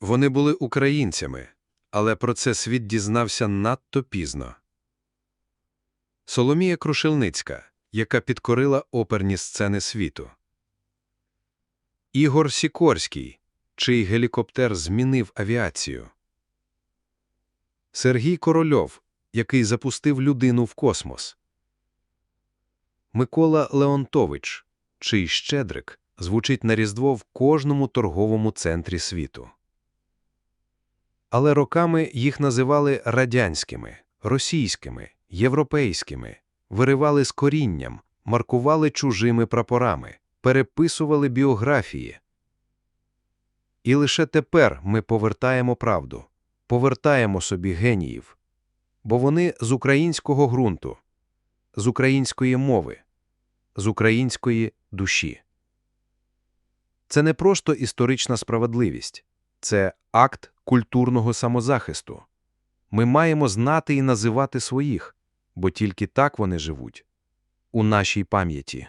Вони були українцями, але про це світ дізнався надто пізно. Соломія Крушельницька, яка підкорила оперні сцени світу. Ігор Сікорський, чий гелікоптер змінив авіацію. Сергій Корольов, який запустив людину в космос. Микола Леонтович, чий щедрик звучить на Різдво в кожному торговому центрі світу. Але роками їх називали радянськими, російськими, європейськими, виривали з корінням, маркували чужими прапорами, переписували біографії. І лише тепер ми повертаємо правду, повертаємо собі геніїв, бо вони з українського ґрунту, з української мови, з української душі. Це не просто історична справедливість, це акт культурного самозахисту. Ми маємо знати і називати своїх, бо тільки так вони живуть у нашій пам'яті.